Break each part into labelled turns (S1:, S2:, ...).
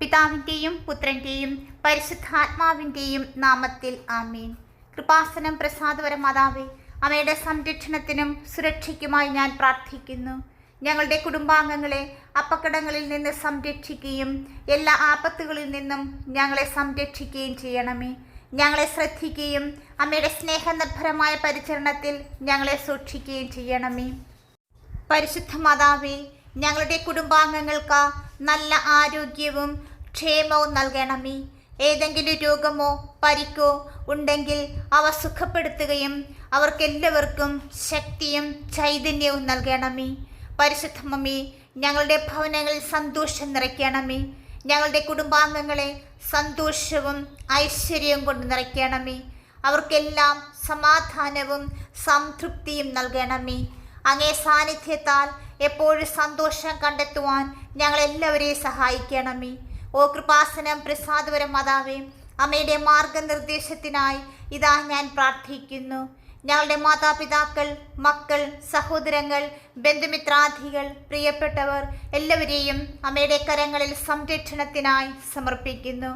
S1: പിതാവിന്റെയും പുത്രന്റെയും പരിശുദ്ധാത്മാവിന്റെയും നാമത്തിൽ ആമീൻ. കൃപാസനം പ്രസാദവര മാതാവേ അവയുടെ സംരക്ഷണത്തിനും സുരക്ഷയ്ക്കുമായി ഞാൻ പ്രാർത്ഥിക്കുന്നു. ഞങ്ങളുടെ കുടുംബാംഗങ്ങളെ അപകടങ്ങളിൽ നിന്ന് സംരക്ഷിക്കുകയും എല്ലാ ആപത്തുകളിൽ നിന്നും ഞങ്ങളെ സംരക്ഷിക്കുകയും ചെയ്യണമേ. ഞങ്ങളെ ശ്രദ്ധിക്കുകയും അമ്മയുടെ സ്നേഹനിർഭരമായ പരിചരണത്തിൽ ഞങ്ങളെ സൂക്ഷിക്കുകയും ചെയ്യണമേ. പരിശുദ്ധ മാതാവേ ഞങ്ങളുടെ കുടുംബാംഗങ്ങൾക്ക് നല്ല ആരോഗ്യവും ക്ഷേമവും നൽകണമേ. ഏതെങ്കിലും രോഗമോ പരിക്കോ ഉണ്ടെങ്കിൽ അവ സുഖപ്പെടുത്തുകയും അവർക്കെല്ലാവർക്കും ശക്തിയും ചൈതന്യവും നൽകണമേ. പരിശുദ്ധ മമ്മി ഞങ്ങളുടെ ഭവനങ്ങളിൽ സന്തോഷം നിറയ്ക്കണമേ. ഞങ്ങളുടെ കുടുംബാംഗങ്ങളെ സന്തോഷവും ഐശ്വര്യവും കൊണ്ട് നിറയ്ക്കണമേ. അവർക്കെല്ലാം സമാധാനവും സംതൃപ്തിയും നൽകണമേ. അങ്ങേ സാന്നിധ്യത്താൽ എപ്പോഴും സന്തോഷം കണ്ടെത്തുവാൻ ഞങ്ങളെല്ലാവരെയും സഹായിക്കണമേ. ഓ കൃപാസനം പ്രസാദപരം മാതാവേ അമ്മയുടെ മാർഗനിർദ്ദേശത്തിനായി ഇതാ ഞാൻ പ്രാർത്ഥിക്കുന്നു. ഞങ്ങളുടെ മാതാപിതാക്കൾ മക്കൾ സഹോദരങ്ങൾ ബന്ധുമിത്രാധികൾ പ്രിയപ്പെട്ടവർ എല്ലാവരെയും അമ്മയുടെ കരങ്ങളിൽ സംരക്ഷണത്തിനായി സമർപ്പിക്കുന്നു.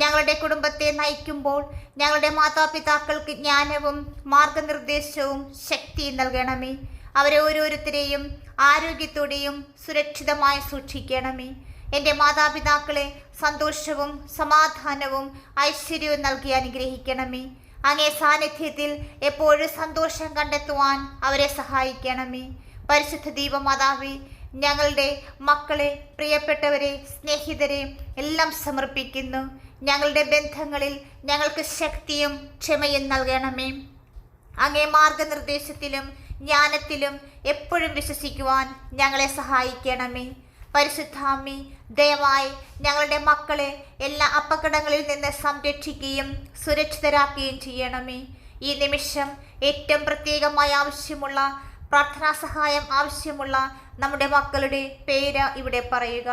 S1: ഞങ്ങളുടെ കുടുംബത്തെ നയിക്കുമ്പോൾ ഞങ്ങളുടെ മാതാപിതാക്കൾക്ക് ജ്ഞാനവും മാർഗനിർദ്ദേശവും ശക്തിയും നൽകണമേ. അവരെ ഓരോരുത്തരെയും ആരോഗ്യത്തോടെയും സുരക്ഷിതമായി സൂക്ഷിക്കണമേ. എന്റെ മാതാപിതാക്കളെ സന്തോഷവും സമാധാനവും ഐശ്വര്യവും നൽകി അനുഗ്രഹിക്കണമേ. അങ്ങേ സാന്നിധ്യത്തിൽ എപ്പോഴും സന്തോഷം കണ്ടെത്തുവാൻ അവരെ സഹായിക്കണമേ. പരിശുദ്ധ ദീപമാതാവേ ഞങ്ങളുടെ മക്കളെ പ്രിയപ്പെട്ടവരെ സ്നേഹിതരെ എല്ലാം സമർപ്പിക്കുന്നു. ഞങ്ങളുടെ ബന്ധങ്ങളിൽ ഞങ്ങൾക്ക് ശക്തിയും ക്ഷമയും നൽകണമേ. അങ്ങേ മാർഗനിർദ്ദേശത്തിലും ജ്ഞാനത്തിലും എപ്പോഴും വിശ്വസിക്കുവാൻ ഞങ്ങളെ സഹായിക്കണമേ. പരിശുദ്ധാമ്മി ദയവായി ഞങ്ങളുടെ മക്കളെ എല്ലാ അപകടങ്ങളിൽ നിന്ന് സംരക്ഷിക്കുകയും സുരക്ഷിതരാക്കുകയും ചെയ്യണമേ. ഈ നിമിഷം ഏറ്റവും പ്രത്യേകമായി ആവശ്യമുള്ള പ്രാർത്ഥനാ സഹായം ആവശ്യമുള്ള നമ്മുടെ മക്കളുടെ പേര് ഇവിടെ പറയുക.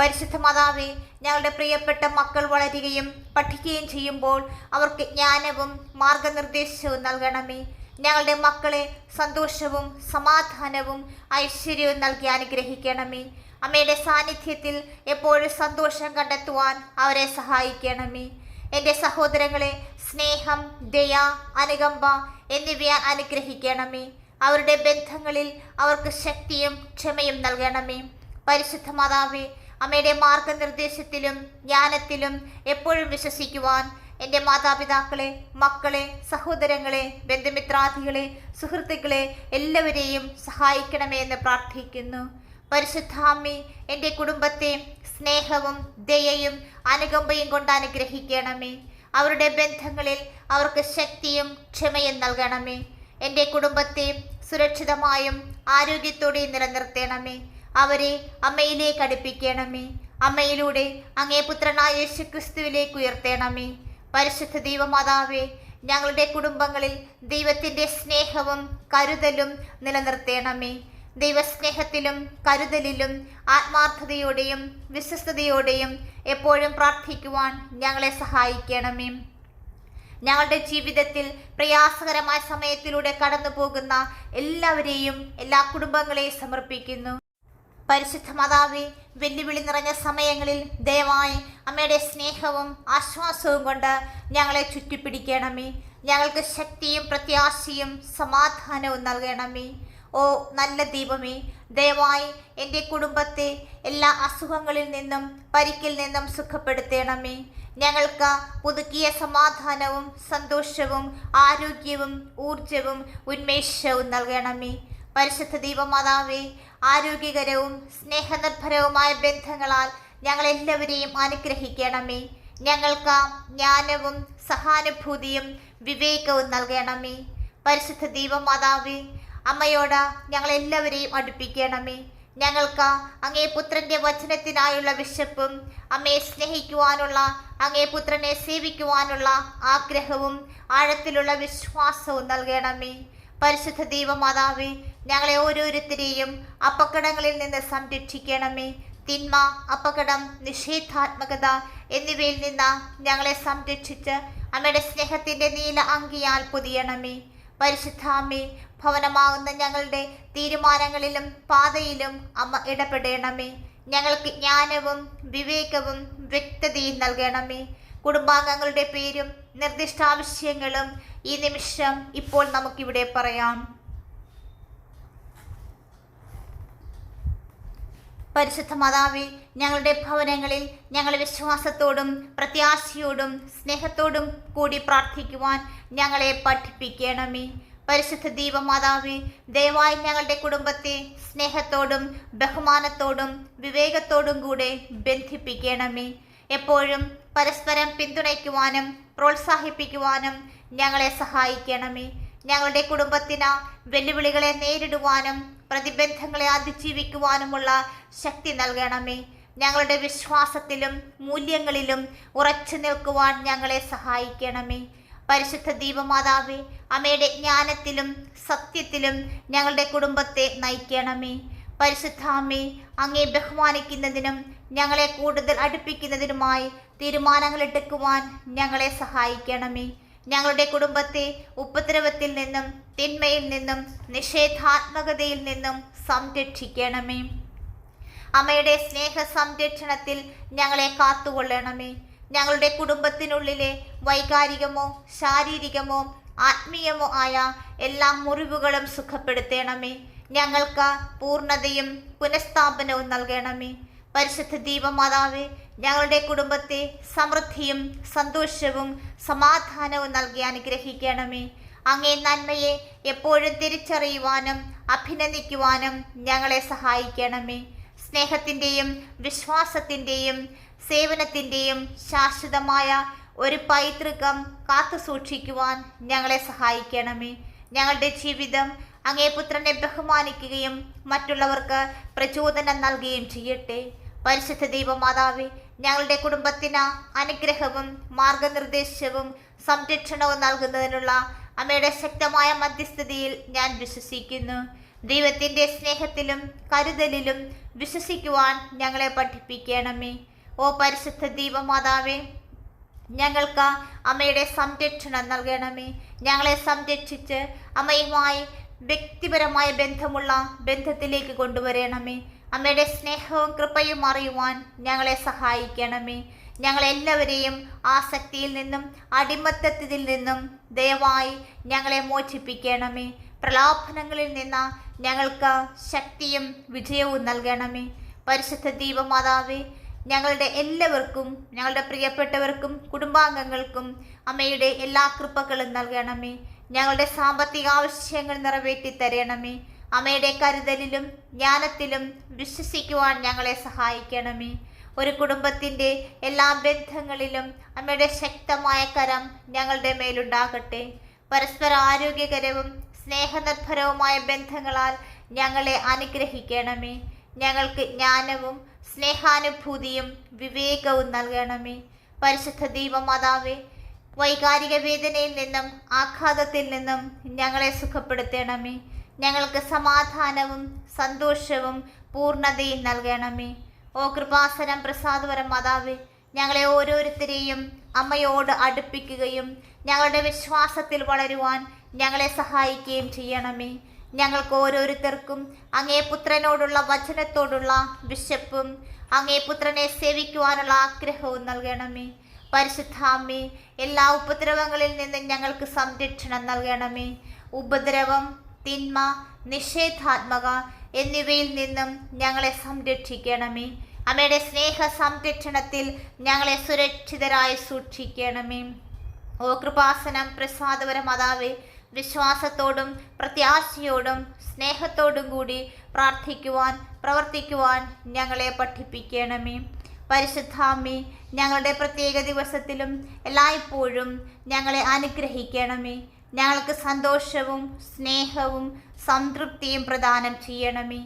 S1: പരിശുദ്ധ മാതാവേ ഞങ്ങളുടെ പ്രിയപ്പെട്ട മക്കൾ വളരുകയും പഠിക്കുകയും ചെയ്യുമ്പോൾ അവർക്ക് ജ്ഞാനവും മാർഗനിർദ്ദേശവും നൽകണമേ. ഞങ്ങളുടെ മക്കളെ സന്തോഷവും സമാധാനവും ഐശ്വര്യവും നൽകി അനുഗ്രഹിക്കണമേ. അമ്മയുടെ സാന്നിധ്യത്തിൽ എപ്പോഴും സന്തോഷം കണ്ടെത്തുവാൻ അവരെ സഹായിക്കണമേ. എന്റെ സഹോദരങ്ങളെ സ്നേഹം ദയ അനുകമ്പ എന്നിവയാൽ അനുഗ്രഹിക്കണമേ. അവരുടെ ബന്ധങ്ങളിൽ അവർക്ക് ശക്തിയും ക്ഷമയും നൽകണമേ. പരിശുദ്ധ മാതാവേ അമ്മയുടെ മാർഗനിർദ്ദേശത്തിലും ജ്ഞാനത്തിലും എപ്പോഴും വിശ്വസിക്കുവാൻ എന്റെ മാതാപിതാക്കളെ മക്കളെ സഹോദരങ്ങളെ ബന്ധുമിത്രാദികളെ സുഹൃത്തുക്കളെ എല്ലാവരെയും സഹായിക്കണമേ എന്ന് പ്രാർത്ഥിക്കുന്നു. പരിശുദ്ധാമ്മി എന്റെ കുടുംബത്തെ സ്നേഹവും ദയയും അനുകമ്പയും കൊണ്ട് അനുഗ്രഹിക്കണമേ. അവരുടെ ബന്ധങ്ങളിൽ അവർക്ക് ശക്തിയും ക്ഷമയും നൽകണമേ. എന്റെ കുടുംബത്തെ സുരക്ഷിതമായും ആരോഗ്യത്തോടെ നിലനിർത്തണമേ. അവരെ അമ്മയിലേക്ക് അടുപ്പിക്കണമേ. അമ്മയിലൂടെ അങ്ങേ പുത്രനായ യേശുക്രിസ്തുവിലേക്ക് ഉയർത്തണമേ. പരിശുദ്ധ ദൈവമാതാവേ ഞങ്ങളുടെ കുടുംബങ്ങളിൽ ദൈവത്തിന്റെ സ്നേഹവും കരുതലും നിലനിർത്തേണമേ. ദൈവസ്നേഹത്തിലും കരുതലിലും ആത്മാർത്ഥതയോടെയും വിശ്വസ്തയോടെയും എപ്പോഴും പ്രാർത്ഥിക്കുവാൻ ഞങ്ങളെ സഹായിക്കണമേ. ഞങ്ങളുടെ ജീവിതത്തിൽ പ്രയാസകരമായ സമയത്തിലൂടെ കടന്നു പോകുന്ന എല്ലാവരെയും എല്ലാ കുടുംബങ്ങളെയും സമർപ്പിക്കുന്നു. പരിശുദ്ധ മാതാവേ വെല്ലുവിളി നിറഞ്ഞ സമയങ്ങളിൽ ദയവായി അമ്മയുടെ സ്നേഹവും ആശ്വാസവും കൊണ്ട് ഞങ്ങളെ ചുറ്റിപ്പിടിക്കണമേ. ഞങ്ങൾക്ക് ശക്തിയും പ്രത്യാശയും സമാധാനവും നൽകണമേ. ഓ നല്ല ദീപമേ ദയവായി എന്റെ കുടുംബത്തെ എല്ലാ അസുഖങ്ങളിൽ നിന്നും പരിക്കിൽ നിന്നും സുഖപ്പെടുത്തണമേ. ഞങ്ങൾക്ക് പുതുക്കിയ സമാധാനവും സന്തോഷവും ആരോഗ്യവും ഊർജവും ഉന്മേഷവും നൽകണമേ. പരിശുദ്ധ ദീപമാതാവേ ആരോഗ്യകരവും സ്നേഹനിർഭരവുമായ ബന്ധങ്ങളാൽ ഞങ്ങളെല്ലാവരെയും അനുഗ്രഹിക്കണമേ. ഞങ്ങൾക്ക് ജ്ഞാനവും സഹാനുഭൂതിയും വിവേകവും നൽകണമേ. പരിശുദ്ധ ദീപമാതാവേ അമ്മയോട് ഞങ്ങളെല്ലാവരെയും അടുപ്പിക്കണമേ. ഞങ്ങൾക്ക് അങ്ങേ പുത്രന്റെ വചനത്തിനായുള്ള വിശപ്പും അമ്മയെ സ്നേഹിക്കുവാനുള്ള അങ്ങേ പുത്രനെ സേവിക്കുവാനുള്ള ആഗ്രഹവും ആഴത്തിലുള്ള വിശ്വാസവും നൽകണമേ. പരിശുദ്ധ ദൈവമാതാവേ ഞങ്ങളെ ഓരോരുത്തരെയും അപകടങ്ങളിൽ നിന്ന് സംരക്ഷിക്കണമേ. തിന്മ അപകടം നിഷേധാത്മകത എന്നിവയിൽ നിന്ന് ഞങ്ങളെ സംരക്ഷിച്ച് അമ്മയുടെ സ്നേഹത്തിന്റെ നീല അങ്കിയാൽ പൊതിയണമേ. പരിശുദ്ധാമ്മേ ഭവനമാകുന്ന ഞങ്ങളുടെ തീരുമാനങ്ങളിലും പാതയിലും അമ്മ ഇടപെടണമേ. ഞങ്ങൾക്ക് ജ്ഞാനവും വിവേകവും വ്യക്തതയും നൽകണമേ. കുടുംബാംഗങ്ങളുടെ പേരും നിർദ്ദിഷ്ട ആവശ്യങ്ങളും ഈ നിമിഷം ഇപ്പോൾ നമുക്കിവിടെ പറയാം. പരിശുദ്ധ മാതാവി ഞങ്ങളുടെ ഭവനങ്ങളിൽ ഞങ്ങൾ വിശ്വാസത്തോടും പ്രത്യാശയോടും സ്നേഹത്തോടും കൂടി പ്രാർത്ഥിക്കുവാൻ ഞങ്ങളെ പഠിപ്പിക്കണമേ. പരിശുദ്ധ ദീപമാതാവി ദയവായി ഞങ്ങളുടെ കുടുംബത്തെ സ്നേഹത്തോടും ബഹുമാനത്തോടും വിവേകത്തോടും കൂടെ ബന്ധിപ്പിക്കണമേ. എപ്പോഴും പരസ്പരം പിന്തുണയ്ക്കുവാനും പ്രോത്സാഹിപ്പിക്കുവാനും ഞങ്ങളെ സഹായിക്കണമേ. ഞങ്ങളുടെ കുടുംബത്തിന് വെല്ലുവിളികളെ നേരിടുവാനും പ്രതിബന്ധങ്ങളെ അതിജീവിക്കുവാനുമുള്ള ശക്തി നൽകണമേ. ഞങ്ങളുടെ വിശ്വാസത്തിലും മൂല്യങ്ങളിലും ഉറച്ചു നിൽക്കുവാൻ ഞങ്ങളെ സഹായിക്കണമേ. പരിശുദ്ധ ദീപമാതാവേ അമ്മയുടെ ജ്ഞാനത്തിലും സത്യത്തിലും ഞങ്ങളുടെ കുടുംബത്തെ നയിക്കണമേ. പരിശുദ്ധ അമ്മേ അങ്ങേ ബഹുമാനിക്കുന്നതിനും ഞങ്ങളെ കൂടുതൽ അടുപ്പിക്കുന്നതിനുമായി തീരുമാനങ്ങൾ എടുക്കുവാൻ ഞങ്ങളെ സഹായിക്കണമേ. ഞങ്ങളുടെ കുടുംബത്തെ ഉപദ്രവത്തിൽ നിന്നും തിന്മയിൽ നിന്നും നിഷേധാത്മകതയിൽ നിന്നും സംരക്ഷിക്കണമേ. അമ്മയുടെ സ്നേഹ സംരക്ഷണത്തിൽ ഞങ്ങളെ കാത്തുകൊള്ളണമേ. ഞങ്ങളുടെ കുടുംബത്തിനുള്ളിലെ വൈകാരികമോ ശാരീരികമോ ആത്മീയമോ ആയ എല്ലാ മുറിവുകളും സുഖപ്പെടുത്തണമേ. ഞങ്ങൾക്ക് പൂർണതയും പുനഃസ്ഥാപനവും നൽകണമേ. പരിശുദ്ധ ദീപമാതാവേ ഞങ്ങളുടെ കുടുംബത്തെ സമൃദ്ധിയും സന്തോഷവും സമാധാനവും നൽകി അനുഗ്രഹിക്കണമേ. അങ്ങേ നന്മയെ എപ്പോഴും തിരിച്ചറിയുവാനും അഭിനന്ദിക്കുവാനും ഞങ്ങളെ സഹായിക്കണമേ. സ്നേഹത്തിന്റെയും വിശ്വാസത്തിന്റെയും സേവനത്തിന്റെയും ശാശ്വതമായ ഒരു പൈതൃകം കാത്തു സൂക്ഷിക്കുവാൻ ഞങ്ങളെ സഹായിക്കണമേ. ഞങ്ങളുടെ ജീവിതം അങ്ങേ പുത്രനെ ബഹുമാനിക്കുകയും മറ്റുള്ളവർക്ക് പ്രചോദനം നൽകുകയും ചെയ്യട്ടെ. പരിശുദ്ധ ദൈവമാതാവേ ഞങ്ങളുടെ കുടുംബത്തിന് അനുഗ്രഹവും മാർഗനിർദ്ദേശവും സംരക്ഷണവും നൽകുന്നതിനുള്ള അമ്മയുടെ ശക്തമായ മധ്യസ്ഥതയിൽ ഞാൻ വിശ്വസിക്കുന്നു. ദൈവത്തിന്റെ സ്നേഹത്തിലും കരുതലിലും വിശ്വസിക്കുവാൻ ഞങ്ങളെ പഠിപ്പിക്കണമേ. ഓ പരിശുദ്ധ ദൈവമാതാവേ ഞങ്ങൾക്ക് അമ്മയുടെ സംരക്ഷണം നൽകണമേ. ഞങ്ങളെ സംരക്ഷിച്ച് അമ്മയുമായി വ്യക്തിപരമായ ബന്ധമുള്ള ബന്ധത്തിലേക്ക് കൊണ്ടുവരണമേ. അമ്മയുടെ സ്നേഹവും കൃപയും അറിയുവാൻ ഞങ്ങളെ സഹായിക്കണമേ. ഞങ്ങളെല്ലാവരെയും ആസക്തിയിൽ നിന്നും അടിമത്തത്തിൽ നിന്നും ദയവായി ഞങ്ങളെ മോചിപ്പിക്കണമേ. പ്രലോഭനങ്ങളിൽ നിന്ന് ഞങ്ങൾക്ക് ശക്തിയും വിജയവും നൽകണമേ. പരിശുദ്ധ ദീപമാതാവേ ഞങ്ങളുടെ എല്ലാവർക്കും ഞങ്ങളുടെ പ്രിയപ്പെട്ടവർക്കും കുടുംബാംഗങ്ങൾക്കും അമ്മയുടെ എല്ലാ കൃപകളും നൽകണമേ. ഞങ്ങളുടെ സാമ്പത്തിക ആവശ്യങ്ങൾ നിറവേറ്റി തരണമേ അമ്മയുടെ കരുതലിലും ജ്ഞാനത്തിലും വിശ്വസിക്കുവാൻ ഞങ്ങളെ സഹായിക്കണമേ. ഒരു കുടുംബത്തിന്റെ എല്ലാ ബന്ധങ്ങളിലും അമ്മയുടെ ശക്തമായ കരം ഞങ്ങളുടെ മേലുണ്ടാകട്ടെ. പരസ്പര ആരോഗ്യകരവും സ്നേഹനിർഭരവുമായ ബന്ധങ്ങളാൽ ഞങ്ങളെ അനുഗ്രഹിക്കണമേ. ഞങ്ങൾക്ക് ജ്ഞാനവും സ്നേഹാനുഭൂതിയും വിവേകവും നൽകണമേ. പരിശുദ്ധ ദീപമാതാവേ വൈകാരിക വേദനയിൽ നിന്നും ആഘാതത്തിൽ നിന്നും ഞങ്ങളെ സുഖപ്പെടുത്തണമേ. ഞങ്ങൾക്ക് സമാധാനവും സന്തോഷവും പൂർണതയും നൽകണമേ. ഓ കൃപാസനം പ്രസാദപരം മാതാവേ ഞങ്ങളെ ഓരോരുത്തരെയും അമ്മയോട് അടുപ്പിക്കുകയും ഞങ്ങളുടെ വിശ്വാസത്തിൽ വളരുവാൻ ഞങ്ങളെ സഹായിക്കുകയും ചെയ്യണമേ. ഞങ്ങൾക്ക് ഓരോരുത്തർക്കും അങ്ങേ പുത്രനോടുള്ള വചനത്തോടുള്ള വിശപ്പും അങ്ങേ പുത്രനെ സേവിക്കുവാനുള്ള ആഗ്രഹവും നൽകണമേ. പരിശുദ്ധാമ്മേ എല്ലാ ഉപദ്രവങ്ങളിൽ നിന്നും ഞങ്ങൾക്ക് സംരക്ഷണം നൽകണമേ. ഉപദ്രവം തിന്മ നിഷേധാത്മക എന്നിവയിൽ നിന്നും ഞങ്ങളെ സംരക്ഷിക്കണമേ. അമ്മയുടെ സ്നേഹ സംരക്ഷണത്തിൽ ഞങ്ങളെ സുരക്ഷിതരായി സൂക്ഷിക്കണമേ. ഓ കൃപാസനം പ്രസാദപര മാതാവേ വിശ്വാസത്തോടും പ്രത്യാശയോടും സ്നേഹത്തോടും കൂടി പ്രാർത്ഥിക്കുവാൻ പ്രവർത്തിക്കുവാൻ ഞങ്ങളെ പഠിപ്പിക്കണമേ. പരിശുദ്ധാമി ഞങ്ങളുടെ പ്രത്യേക ദിവസത്തിലും എല്ലായ്പ്പോഴും ഞങ്ങളെ അനുഗ്രഹിക്കണമേ. ഞങ്ങൾക്ക് സന്തോഷവും സ്നേഹവും സംതൃപ്തിയും പ്രദാനം ചെയ്യണമേ.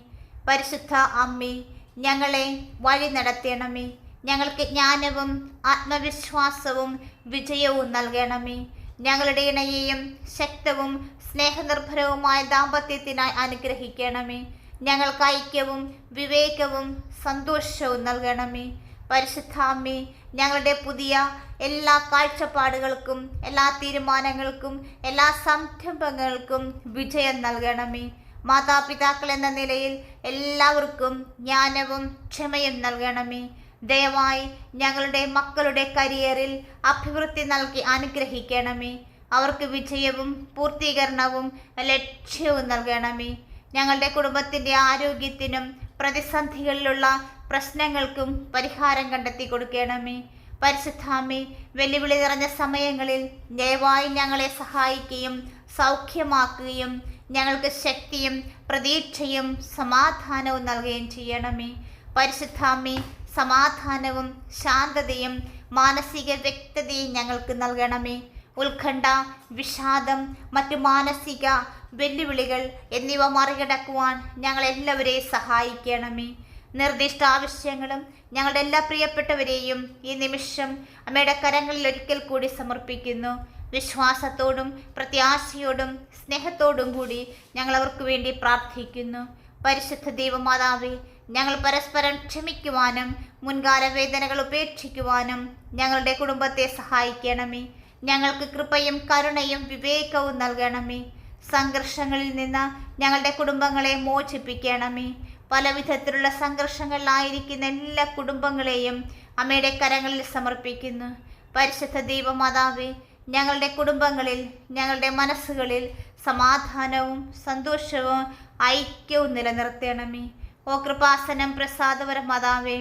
S1: പരിശുദ്ധ അമ്മേ ഞങ്ങളെ വഴി നടത്തണമേ. ഞങ്ങൾക്ക് ജ്ഞാനവും ആത്മവിശ്വാസവും വിജയവും നൽകണമേ. ഞങ്ങളുടെ ഇണയെയും ശക്തവും സ്നേഹനിർഭരവുമായ ദാമ്പത്യത്തിനായി അനുഗ്രഹിക്കണമേ. ഞങ്ങൾക്ക് ഐക്യവും വിവേകവും സന്തോഷവും നൽകണമേ. പരിശുദ്ധാമ്മേ ഞങ്ങളുടെ പുതിയ എല്ലാ കാഴ്ചപ്പാടുകൾക്കും എല്ലാ തീരുമാനങ്ങൾക്കും എല്ലാ സംരംഭങ്ങൾക്കും വിജയം നൽകണമേ. മാതാപിതാക്കൾ എന്ന നിലയിൽ എല്ലാവർക്കും ജ്ഞാനവും ക്ഷമയും നൽകണമേ. ദയവായി ഞങ്ങളുടെ മക്കളുടെ കരിയറിൽ അഭിവൃദ്ധി നൽകി അനുഗ്രഹിക്കണമേ. അവർക്ക് വിജയവും പൂർത്തീകരണവും ലക്ഷ്യവും നൽകണമേ. ഞങ്ങളുടെ കുടുംബത്തിന്റെ ആരോഗ്യത്തിനും പ്രതിസന്ധികളിലുള്ള പ്രശ്നങ്ങൾക്കും പരിഹാരം കണ്ടെത്തി കൊടുക്കണമേ. പരിശുദ്ധാമേ വെല്ലുവിളി നിറഞ്ഞ സമയങ്ങളിൽ ദയവായി ഞങ്ങളെ സഹായിക്കുകയും സൗഖ്യമാക്കുകയും ഞങ്ങൾക്ക് ശക്തിയും പ്രതീക്ഷയും സമാധാനവും നൽകുകയും ചെയ്യണമേ. പരിശുദ്ധാമേ സമാധാനവും ശാന്തതയും മാനസിക വ്യക്തതയും ഞങ്ങൾക്ക് നൽകണമേ. ഉത്കണ്ഠ വിഷാദം മറ്റു മാനസിക വെല്ലുവിളികൾ എന്നിവ മറികടക്കുവാൻ ഞങ്ങളെല്ലാവരെയും സഹായിക്കണമേ. നിർദ്ദിഷ്ട ആവശ്യങ്ങളും ഞങ്ങളുടെ എല്ലാ പ്രിയപ്പെട്ടവരെയും ഈ നിമിഷം അമ്മയുടെ കരങ്ങളിൽ ഒരിക്കൽ കൂടി സമർപ്പിക്കുന്നു. വിശ്വാസത്തോടും പ്രത്യാശയോടും സ്നേഹത്തോടും കൂടി ഞങ്ങൾ അവർക്ക് വേണ്ടി പ്രാർത്ഥിക്കുന്നു. പരിശുദ്ധ ദൈവമാതാവേ ഞങ്ങൾ പരസ്പരം ക്ഷമിക്കുവാനും മുൻകാല വേദനകൾ ഉപേക്ഷിക്കുവാനും ഞങ്ങളുടെ കുടുംബത്തെ സഹായിക്കണമേ. ഞങ്ങൾക്ക് കൃപയും കരുണയും വിവേകവും നൽകണമേ. സംഘർഷങ്ങളിൽ നിന്ന് ഞങ്ങളുടെ കുടുംബങ്ങളെ മോചിപ്പിക്കണമേ. പല വിധത്തിലുള്ള സംഘർഷങ്ങളിലായിരിക്കുന്ന എല്ലാ കുടുംബങ്ങളെയും അമ്മയുടെ കരങ്ങളിൽ സമർപ്പിക്കുന്നു. പരിശുദ്ധ ദൈവമാതാവേ ഞങ്ങളുടെ കുടുംബങ്ങളിൽ ഞങ്ങളുടെ മനസ്സുകളിൽ സമാധാനവും സന്തോഷവും ഐക്യവും നിലനിർത്തണമേ. ഓ കൃപാസനം പ്രസാദപരം മാതാവേ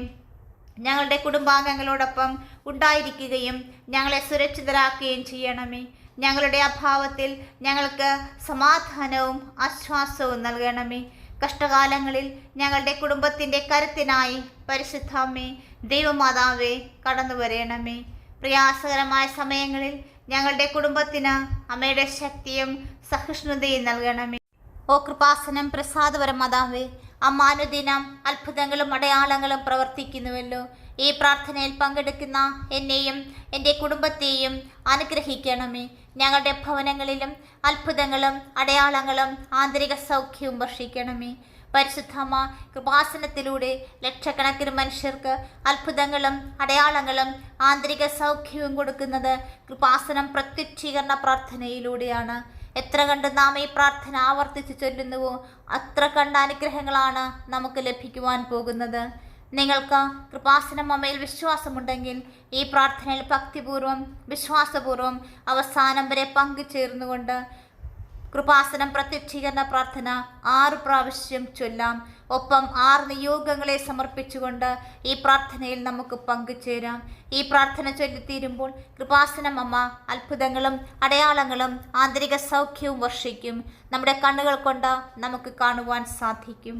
S1: ഞങ്ങളുടെ കുടുംബാംഗങ്ങളോടൊപ്പം ഉണ്ടായിരിക്കുകയും ഞങ്ങളെ സുരക്ഷിതരാക്കുകയും ചെയ്യണമേ. ഞങ്ങളുടെ അഭാവത്തിൽ ഞങ്ങൾക്ക് സമാധാനവും ആശ്വാസവും നൽകണമേ. കഷ്ടകാലങ്ങളിൽ ഞങ്ങളുടെ കുടുംബത്തിന്റെ കരുത്തിനായി പരിശുദ്ധാമ്മേ ദൈവമാതാവേ കടന്നു വരയണമേ പ്രയാസകരമായ സമയങ്ങളിൽ ഞങ്ങളുടെ കുടുംബത്തിന് അമ്മയുടെ ശക്തിയും സഹിഷ്ണുതയും നൽകണമേ. ഓ കൃപാസനം പ്രസാദപരമാതാവേ അമ്മാനുദിനം അമ്മ അത്ഭുതങ്ങളും അടയാളങ്ങളും പ്രവർത്തിക്കുന്നുവല്ലോ. ഈ പ്രാർത്ഥനയിൽ പങ്കെടുക്കുന്ന എന്നെയും എന്റെ കുടുംബത്തെയും അനുഗ്രഹിക്കണമേ. ഞങ്ങളുടെ ഭവനങ്ങളിലും അത്ഭുതങ്ങളും അടയാളങ്ങളും ആന്തരിക സൗഖ്യവും വർഷിക്കണമേ. പരിശുദ്ധമ്മ കൃപാസനത്തിലൂടെ ലക്ഷക്കണക്കിന് മനുഷ്യർക്ക് അത്ഭുതങ്ങളും അടയാളങ്ങളും ആന്തരിക സൗഖ്യവും കൊടുക്കുന്നത് കൃപാസനം പ്രത്യക്ഷീകരണ പ്രാർത്ഥനയിലൂടെയാണ്. എത്ര കണ്ട് നാം ഈ പ്രാർത്ഥന ആവർത്തിച്ച് ചൊല്ലുന്നുവോ അത്ര കണ്ട അനുഗ്രഹങ്ങളാണ് നമുക്ക് ലഭിക്കുവാൻ പോകുന്നത്. നിങ്ങൾക്ക് കൃപാസനം അമ്മയിൽ വിശ്വാസമുണ്ടെങ്കിൽ ഈ പ്രാർത്ഥനയിൽ ഭക്തിപൂർവം വിശ്വാസപൂർവം അവസാനം വരെ പങ്കുചേർന്നുകൊണ്ട് കൃപാസനം പ്രത്യക്ഷീകരണ പ്രാർത്ഥന ആറ് പ്രാവശ്യം ചൊല്ലാം. ഒപ്പം ആറ് നിയോഗങ്ങളെ സമർപ്പിച്ചുകൊണ്ട് ഈ പ്രാർത്ഥനയിൽ നമുക്ക് പങ്കുചേരാം. ഈ പ്രാർത്ഥന ചൊല്ലിത്തീരുമ്പോൾ കൃപാസനം അമ്മ അത്ഭുതങ്ങളും അടയാളങ്ങളും ആന്തരിക സൗഖ്യവും വർഷിക്കും. നമ്മുടെ കണ്ണുകൾ കൊണ്ട് നമുക്ക് കാണുവാൻ സാധിക്കും.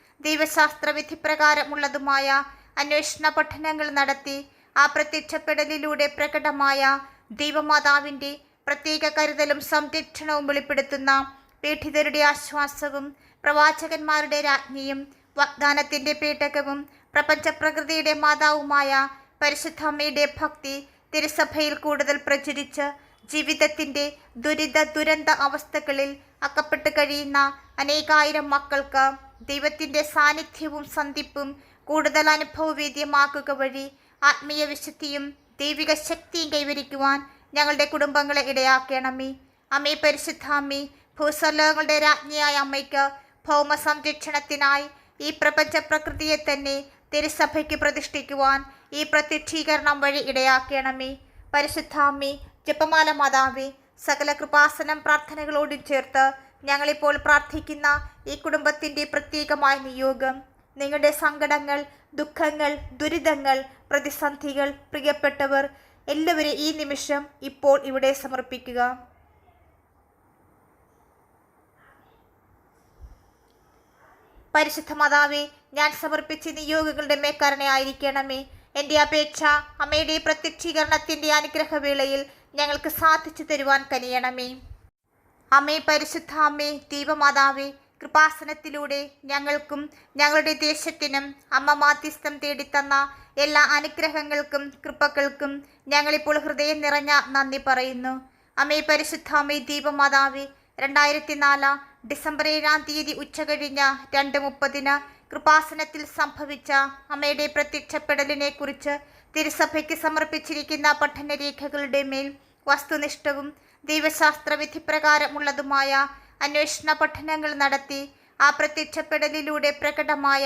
S1: ദൈവശാസ്ത്ര വിധിപ്രകാരമുള്ളതുമായ അന്വേഷണ പഠനങ്ങൾ നടത്തി ആ പ്രത്യക്ഷപ്പെടലിലൂടെ പ്രകടമായ ദൈവമാതാവിന്റെ പ്രത്യേക കരുതലും സംരക്ഷണവും വെളിപ്പെടുത്തുന്ന പീഠിതരുടെ ആശ്വാസവും പ്രവാചകന്മാരുടെ രാജ്ഞിയും വാഗ്ദാനത്തിന്റെ പേടകവും പ്രപഞ്ചപ്രകൃതിയുടെ മാതാവുമായ പരിശുദ്ധമ്മയുടെ ഭക്തി തിരുസഭയിൽ കൂടുതൽ പ്രചരിച്ച് ജീവിതത്തിന്റെ ദുരിത ദുരന്ത അവസ്ഥകളിൽ അക്കപ്പെട്ട് കഴിയുന്ന അനേകായിരം മക്കൾക്ക് ദൈവത്തിന്റെ സാന്നിധ്യവും സന്ധിപ്പും കൂടുതൽ അനുഭവവേദ്യമാക്കുക വഴി ആത്മീയ വിശുദ്ധിയും ദൈവിക ശക്തിയും കൈവരിക്കുവാൻ ഞങ്ങളുടെ കുടുംബങ്ങളെ ഇടയാക്കണമേ. അമ്മേ പരിശുദ്ധ അമ്മേ ഭൂസ്വലോകങ്ങളുടെ രാജ്ഞിയായ അമ്മയ്ക്ക് ഭൗമ സംരക്ഷണത്തിനായി ഈ പ്രപഞ്ച പ്രകൃതിയെ തന്നെ തിരുസഭയ്ക്ക് പ്രതിഷ്ഠിക്കുവാൻ ഈ പ്രത്യക്ഷീകരണം വഴി ഇടയാക്കണമേ. പരിശുദ്ധാമ്മേ ജപമാല മാതാവേ സകല കൃപാസനം പ്രാർത്ഥനകളോടും ചേർത്ത് ഞങ്ങളിപ്പോൾ പ്രാർത്ഥിക്കുന്ന ഈ കുടുംബത്തിന്റെ പ്രത്യേകമായ നിയോഗം. നിങ്ങളുടെ സങ്കടങ്ങൾ ദുഃഖങ്ങൾ ദുരിതങ്ങൾ പ്രതിസന്ധികൾ പ്രിയപ്പെട്ടവർ എല്ലാവരും ഈ നിമിഷം ഇപ്പോൾ ഇവിടെ സമർപ്പിക്കുക. പരിശുദ്ധ മാതാവേ ഞാൻ സമർപ്പിച്ച നിയോഗങ്ങളുടെ മേക്കാരണയായിരിക്കണമേ എന്റെ അപേക്ഷ അമ്മയുടെ പ്രത്യക്ഷീകരണത്തിന്റെ അനുഗ്രഹവേളയിൽ ഞങ്ങൾക്ക് സാധിച്ചു തരുവാൻ കനിയണമേ. അമ്മേ പരിശുദ്ധ അമ്മേ ദീപമാതാവേ കൃപാസനത്തിലൂടെ ഞങ്ങൾക്കും ഞങ്ങളുടെ ദേശത്തിനും അമ്മ മാധ്യസ്ഥം തേടിത്തന്ന എല്ലാ അനുഗ്രഹങ്ങൾക്കും കൃപകൾക്കും ഞങ്ങളിപ്പോൾ ഹൃദയം നിറഞ്ഞ നന്ദി പറയുന്നു. അമ്മേ പരിശുദ്ധ അമ്മേ ദീപമാതാവേ രണ്ടായിരത്തി നാല് ഡിസംബർ ഏഴാം തീയതി ഉച്ച കഴിഞ്ഞ രണ്ട് മുപ്പതിന് കൃപാസനത്തിൽ സംഭവിച്ച അമ്മയുടെ പ്രത്യക്ഷപ്പെടലിനെ കുറിച്ച് തിരുസഭയ്ക്ക് സമർപ്പിച്ചിരിക്കുന്ന പഠനരേഖകളുടെ മേൽ വസ്തുനിഷ്ഠവും ദൈവശാസ്ത്ര വിധിപ്രകാരമുള്ളതുമായ അന്വേഷണ പഠനങ്ങൾ നടത്തി ആ പ്രത്യക്ഷപ്പെടലിലൂടെ പ്രകടമായ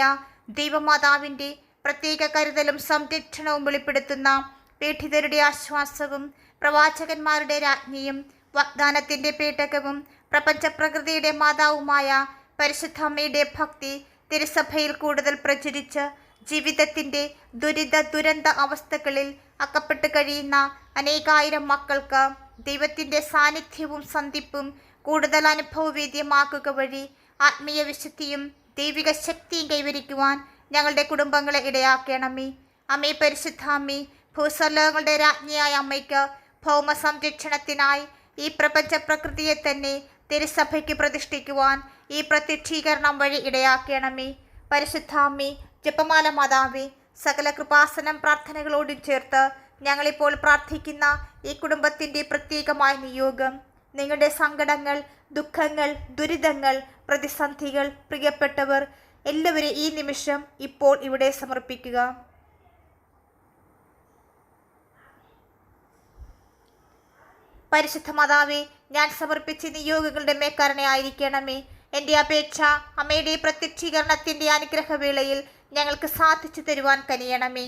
S1: ദൈവമാതാവിന്റെ പ്രത്യേക കരുതലും സംരക്ഷണവും വെളിപ്പെടുത്തുന്ന പീഠിതരുടെ ആശ്വാസവും പ്രവാചകന്മാരുടെ രാജ്ഞിയും വാഗ്ദാനത്തിന്റെ പേടകവും പ്രപഞ്ചപ്രകൃതിയുടെ മാതാവുമായ പരിശുദ്ധമ്മയുടെ ഭക്തി തിരുസഭയിൽ കൂടുതൽ പ്രചരിച്ച് ജീവിതത്തിന്റെ ദുരിത ദുരന്ത അവസ്ഥകളിൽ അക്കപ്പെട്ട് കഴിയുന്ന അനേകായിരം മക്കൾക്ക് ദൈവത്തിന്റെ സാന്നിധ്യവും സന്ധിപ്പും കൂടുതൽ അനുഭവവേദ്യമാക്കുക വഴി ആത്മീയ വിശുദ്ധിയും ദൈവിക ശക്തിയും കൈവരിക്കുവാൻ ഞങ്ങളുടെ കുടുംബങ്ങളെ ഇടയാക്കണമേ. അമ്മേ പരിശുദ്ധ അമ്മേ ഭൂസ്വലോകങ്ങളുടെ രാജ്ഞിയായ അമ്മയ്ക്ക് ഭൗമ സംരക്ഷണത്തിനായി ഈ പ്രപഞ്ച പ്രകൃതിയെ തന്നെ തിരുസഭയ്ക്ക് പ്രതിഷ്ഠിക്കുവാൻ ഈ പ്രത്യക്ഷീകരണം വഴി ഇടയാക്കണമേ. പരിശുദ്ധ അമ്മേ ജപമാല മാതാവേ സകല കൃപാസനം പ്രാർത്ഥനകളോടും ചേർത്ത് ഞങ്ങളിപ്പോൾ പ്രാർത്ഥിക്കുന്ന ഈ കുടുംബത്തിന്റെ പ്രത്യേകമായ നിയോഗം. നിങ്ങളുടെ സങ്കടങ്ങൾ ദുഃഖങ്ങൾ ദുരിതങ്ങൾ പ്രതിസന്ധികൾ പ്രിയപ്പെട്ടവർ എല്ലാവരും ഈ നിമിഷം ഇപ്പോൾ ഇവിടെ സമർപ്പിക്കുക. പരിശുദ്ധ മാതാവേ ഞാൻ സമർപ്പിച്ച നിയോഗങ്ങളുടെ മേക്കാരനായിരിക്കണമേ എന്റെ അപേക്ഷ അമ്മയുടെ പ്രത്യക്ഷീകരണത്തിന്റെ അനുഗ്രഹവേളയിൽ ഞങ്ങൾക്ക് സാധിച്ചു തരുവാൻ കനിയണമേ.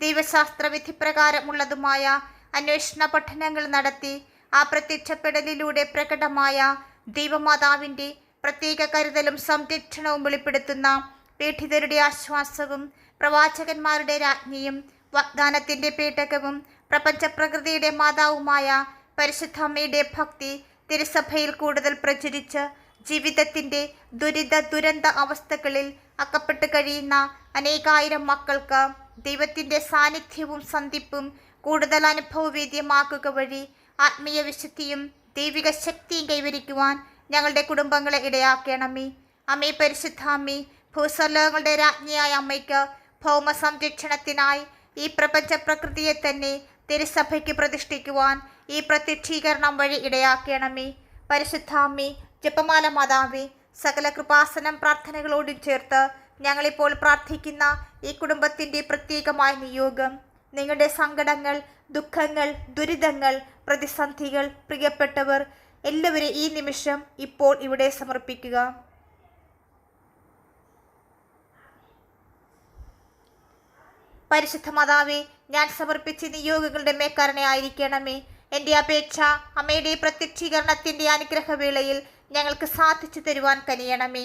S1: ദൈവശാസ്ത്ര വിധിപ്രകാരമുള്ളതുമായ അന്വേഷണ പഠനങ്ങൾ നടത്തി ആ പ്രത്യക്ഷപ്പെടലിലൂടെ പ്രകടമായ ദൈവമാതാവിന്റെ പ്രത്യേക കരുതലും സംരക്ഷണവും വെളിപ്പെടുത്തുന്ന പീഠിതരുടെ ആശ്വാസവും പ്രവാചകന്മാരുടെ രാജ്ഞിയും വാഗ്ദാനത്തിന്റെ പേടകവും പ്രപഞ്ചപ്രകൃതിയുടെ മാതാവുമായ പരിശുദ്ധമ്മയുടെ ഭക്തി തിരുസഭയിൽ കൂടുതൽ പ്രചരിച്ച് ജീവിതത്തിന്റെ ദുരിത ദുരന്ത അവസ്ഥകളിൽ അക്കപ്പെട്ട് കഴിയുന്ന അനേകായിരം മക്കൾക്ക് ദൈവത്തിന്റെ സാന്നിധ്യവും സന്ധിപ്പും കൂടുതൽ അനുഭവവേദ്യമാക്കുക വഴി ആത്മീയ വിശുദ്ധിയും ദൈവിക ശക്തിയും കൈവരിക്കുവാൻ ഞങ്ങളുടെ കുടുംബങ്ങളെ ഇടയാക്കണമേ. അമ്മേ പരിശുദ്ധ അമ്മേ ഭൂസ്വലോകങ്ങളുടെ രാജ്ഞിയായ അമ്മയ്ക്ക് ഭൗമ സംരക്ഷണത്തിനായി ഈ പ്രപഞ്ച പ്രകൃതിയെ തന്നെ തിരുസഭയ്ക്ക് പ്രതിഷ്ഠിക്കുവാൻ ഈ പ്രത്യക്ഷീകരണം വഴി ഇടയാക്കണമേ. പരിശുദ്ധ അമ്മേ ജപമാല മാതാവേ സകല കൃപാസനം പ്രാർത്ഥനകളോടും ചേർത്ത് ഞങ്ങളിപ്പോൾ പ്രാർത്ഥിക്കുന്ന ഈ കുടുംബത്തിന്റെ പ്രത്യേകമായ നിയോഗം. നിങ്ങളുടെ സങ്കടങ്ങൾ ദുഃഖങ്ങൾ ദുരിതങ്ങൾ പ്രതിസന്ധികൾ പ്രിയപ്പെട്ടവർ എല്ലാവരെയും ഈ നിമിഷം ഇപ്പോൾ ഇവിടെ സമർപ്പിക്കുക. പരിശുദ്ധ മാതാവേ ഞാൻ സമർപ്പിച്ച നിയോഗങ്ങളുടെ മേക്കാരനായിരിക്കണമേ എന്റെ അപേക്ഷ അമ്മയുടെ പ്രത്യക്ഷീകരണത്തിന്റെ അനുഗ്രഹവേളയിൽ ഞങ്ങൾക്ക് സാധിച്ചു തരുവാൻ കനിയണമേ.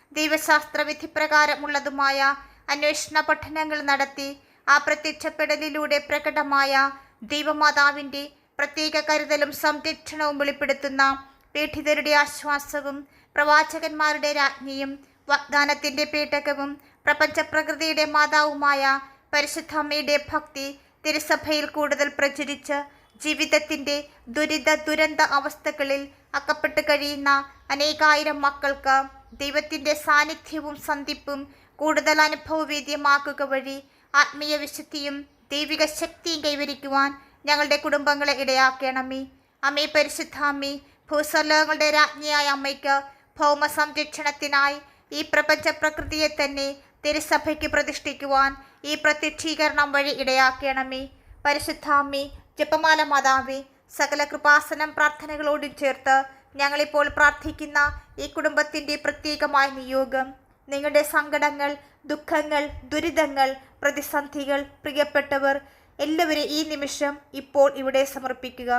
S1: ദൈവശാസ്ത്ര വിധിപ്രകാരമുള്ളതുമായ അന്വേഷണ പഠനങ്ങൾ നടത്തി ആ പ്രത്യക്ഷപ്പെടലിലൂടെ പ്രകടമായ ദൈവമാതാവിന്റെ പ്രത്യേക കരുതലും സംരക്ഷണവും വെളിപ്പെടുത്തുന്ന പീഠിതരുടെ ആശ്വാസവും പ്രവാചകന്മാരുടെ രാജ്ഞിയും വാഗ്ദാനത്തിന്റെ പേടകവും പ്രപഞ്ചപ്രകൃതിയുടെ മാതാവുമായ പരിശുദ്ധമ്മയുടെ ഭക്തി തിരുസഭയിൽ കൂടുതൽ പ്രചരിച്ച് ജീവിതത്തിന്റെ ദുരിത ദുരന്ത അവസ്ഥകളിൽ അക്കപ്പെട്ട് കഴിയുന്ന അനേകായിരം മക്കൾക്ക് ദൈവത്തിന്റെ സാന്നിധ്യവും സന്ധിപ്പും കൂടുതൽ അനുഭവവേദ്യമാക്കുക വഴി ആത്മീയ വിശുദ്ധിയും ദൈവിക ശക്തിയും കൈവരിക്കുവാൻ ഞങ്ങളുടെ കുടുംബങ്ങളെ ഇടയാക്കണമേ. അമ്മേ പരിശുദ്ധ അമ്മേ ഭൂസ്വലോകങ്ങളുടെ രാജ്ഞിയായ അമ്മയ്ക്ക് ഭൗമ സംരക്ഷണത്തിനായി ഈ പ്രപഞ്ച പ്രകൃതിയെ തന്നെ തിരുസഭയ്ക്ക് പ്രതിഷ്ഠിക്കുവാൻ ഈ പ്രത്യക്ഷീകരണം വഴി ഇടയാക്കണമേ. പരിശുദ്ധാമ്മി ജപമാല മാതാവി സകല കൃപാസനം പ്രാർത്ഥനകളോടും ചേർത്ത് ഞങ്ങളിപ്പോൾ പ്രാർത്ഥിക്കുന്ന ഈ കുടുംബത്തിന്റെ പ്രത്യേകമായ നിയോഗം. നിങ്ങളുടെ സങ്കടങ്ങൾ ദുഃഖങ്ങൾ ദുരിതങ്ങൾ പ്രതിസന്ധികൾ പ്രിയപ്പെട്ടവർ എല്ലാവരും ഈ നിമിഷം ഇപ്പോൾ ഇവിടെ സമർപ്പിക്കുക.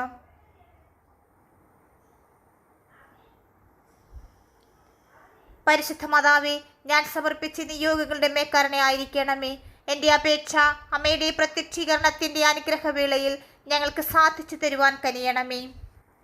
S1: പരിശുദ്ധ മാതാവേ ഞാൻ സമർപ്പിച്ച നിയോഗങ്ങളുടെ മേക്കാരണയായിരിക്കണമേ എന്റെ അപേക്ഷ അമ്മയുടെ പ്രത്യക്ഷീകരണത്തിന്റെ അനുഗ്രഹവേളയിൽ ഞങ്ങൾക്ക് സാധിച്ചു തരുവാൻ കനിയണമേ.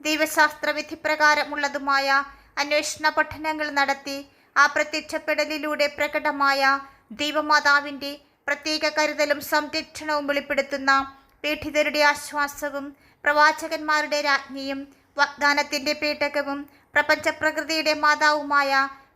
S1: ദൈവശാസ്ത്ര വിധിപ്രകാരമുള്ളതുമായ അന്വേഷണ പഠനങ്ങൾ നടത്തി ആ പ്രത്യക്ഷപ്പെടലിലൂടെ പ്രകടമായ ദൈവമാതാവിന്റെ പ്രത്യേക കരുതലും സംരക്ഷണവും വെളിപ്പെടുത്തുന്ന പീഡിതരുടെ ആശ്വാസവും പ്രവാചകന്മാരുടെ രാജ്ഞിയും വാഗ്ദാനത്തിന്റെ പേടകവും പ്രപഞ്ചപ്രകൃതിയുടെ മാതാവുമായ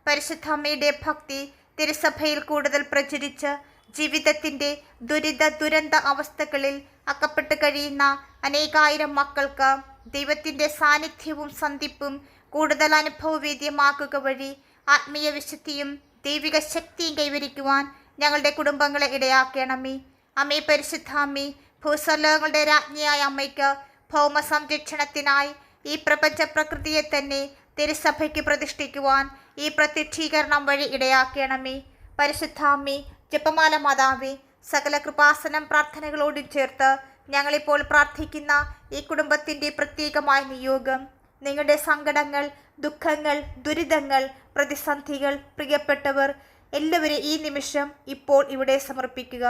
S1: പരിശുദ്ധമ്മയുടെ ഭക്തി തിരുസഭയിൽ കൂടുതൽ പ്രചരിച്ച് ജീവിതത്തിന്റെ ദുരിത ദുരന്ത അവസ്ഥകളിൽ അകപ്പെട്ട് കഴിയുന്ന അനേകായിരം മക്കൾക്ക് ദൈവത്തിന്റെ സാന്നിധ്യവും സന്ധിപ്പും കൂടുതൽ അനുഭവവേദ്യമാക്കുക വഴി ആത്മീയ വിശുദ്ധിയും ദൈവിക ശക്തിയും കൈവരിക്കുവാൻ ഞങ്ങളുടെ കുടുംബങ്ങളെ ഇടയാക്കണമേ. അമ്മേ പരിശുദ്ധ അമ്മേ ഭൂസ്വലോകങ്ങളുടെ രാജ്ഞിയായ അമ്മയ്ക്ക് ഭൗമ സംരക്ഷണത്തിനായി ഈ പ്രപഞ്ച പ്രകൃതിയെ തന്നെ തിരുസഭയ്ക്ക് പ്രതിഷ്ഠിക്കുവാൻ ഈ പ്രത്യക്ഷീകരണം വഴി ഇടയാക്കണമേ. പരിശുദ്ധാമ്മി ജപമാല മാതാവേ സകല കൃപാസനം പ്രാർത്ഥനകളോടും ചേർത്ത് ഞങ്ങളിപ്പോൾ പ്രാർത്ഥിക്കുന്ന ഈ കുടുംബത്തിന്റെ പ്രത്യേകമായ നിയോഗം. നിങ്ങളുടെ സങ്കടങ്ങൾ ദുഃഖങ്ങൾ ദുരിതങ്ങൾ പ്രതിസന്ധികൾ പ്രിയപ്പെട്ടവർ എല്ലാവരും ഈ നിമിഷം ഇപ്പോൾ ഇവിടെ സമർപ്പിക്കുക.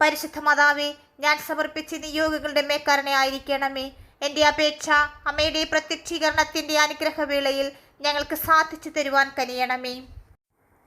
S1: പരിശുദ്ധ മാതാവേ ഞാൻ സമർപ്പിച്ച നിയോഗങ്ങളുടെ മേക്കാരണയായിരിക്കണമേ എന്റെ അപേക്ഷ അമ്മയുടെ പ്രത്യക്ഷീകരണത്തിന്റെ അനുഗ്രഹവേളയിൽ ഞങ്ങൾക്ക് സാധിച്ചു തരുവാൻ കനിയണമേ.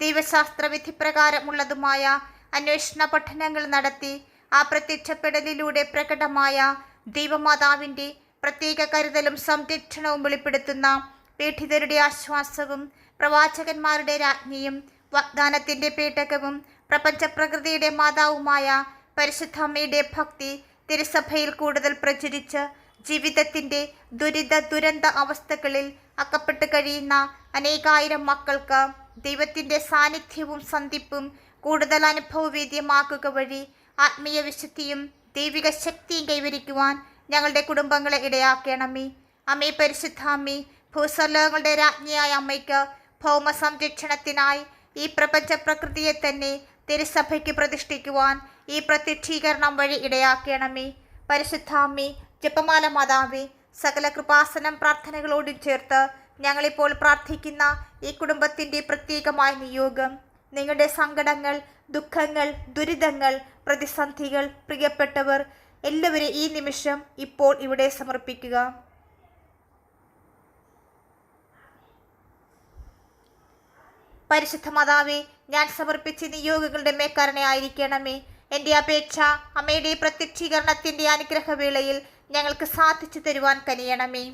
S1: ദൈവശാസ്ത്ര വിധിപ്രകാരമുള്ളതുമായ അന്വേഷണ പഠനങ്ങൾ നടത്തി ആ പ്രത്യക്ഷപ്പെടലിലൂടെ പ്രകടമായ ദൈവമാതാവിന്റെ പ്രത്യേക കരുതലും സംരക്ഷണവും വെളിപ്പെടുത്തുന്ന പീഠിതരുടെ ആശ്വാസവും പ്രവാചകന്മാരുടെ രാജ്ഞിയും വാഗ്ദാനത്തിന്റെ പേടകവും പ്രപഞ്ചപ്രകൃതിയുടെ മാതാവുമായ പരിശുദ്ധമ്മയുടെ ഭക്തി തിരുസഭയിൽ കൂടുതൽ പ്രചരിച്ച് ജീവിതത്തിന്റെ ദുരിത ദുരന്ത അവസ്ഥകളിൽ അകപ്പെട്ട് കഴിയുന്ന അനേകായിരം മക്കൾക്ക് ദൈവത്തിന്റെ സാന്നിധ്യവും സന്ധിപ്പും കൂടുതൽ അനുഭവവേദ്യമാക്കുക വഴി ആത്മീയ വിശുദ്ധിയും ദൈവിക ശക്തിയും കൈവരിക്കുവാൻ ഞങ്ങളുടെ കുടുംബങ്ങളെ ഇടയാക്കണമേ. അമ്മേ പരിശുദ്ധ അമ്മേ ഭൂസ്വലോകങ്ങളുടെ രാജ്ഞിയായ അമ്മയ്ക്ക് ഭൗമ സംരക്ഷണത്തിനായി ഈ പ്രപഞ്ച പ്രകൃതിയെ തന്നെ തിരുസഭയ്ക്ക് പ്രതിഷ്ഠിക്കുവാൻ ഈ പ്രത്യക്ഷീകരണം വഴി ഇടയാക്കണമേ. പരിശുദ്ധാമ്മി ജപമാല മാതാവേ സകല കൃപാസനം പ്രാർത്ഥനകളോടും ചേർത്ത് ഞങ്ങളിപ്പോൾ പ്രാർത്ഥിക്കുന്ന ഈ കുടുംബത്തിന്റെ പ്രത്യേകമായ നിയോഗം. നിങ്ങളുടെ സങ്കടങ്ങൾ ദുഃഖങ്ങൾ ദുരിതങ്ങൾ പ്രതിസന്ധികൾ പ്രിയപ്പെട്ടവർ എല്ലാവരും ഈ നിമിഷം ഇപ്പോൾ ഇവിടെ സമർപ്പിക്കുക. പരിശുദ്ധ മാതാവേ ഞാൻ സമർപ്പിച്ച നിയോഗങ്ങളുടെ മേക്കാരണയായിരിക്കണമേ എന്റെ അപേക്ഷ അമ്മയുടെ പ്രത്യക്ഷീകരണത്തിന്റെ അനുഗ്രഹവേളയിൽ ഞങ്ങൾക്ക് സാധിച്ചു തരുവാൻ കനിയണമേ.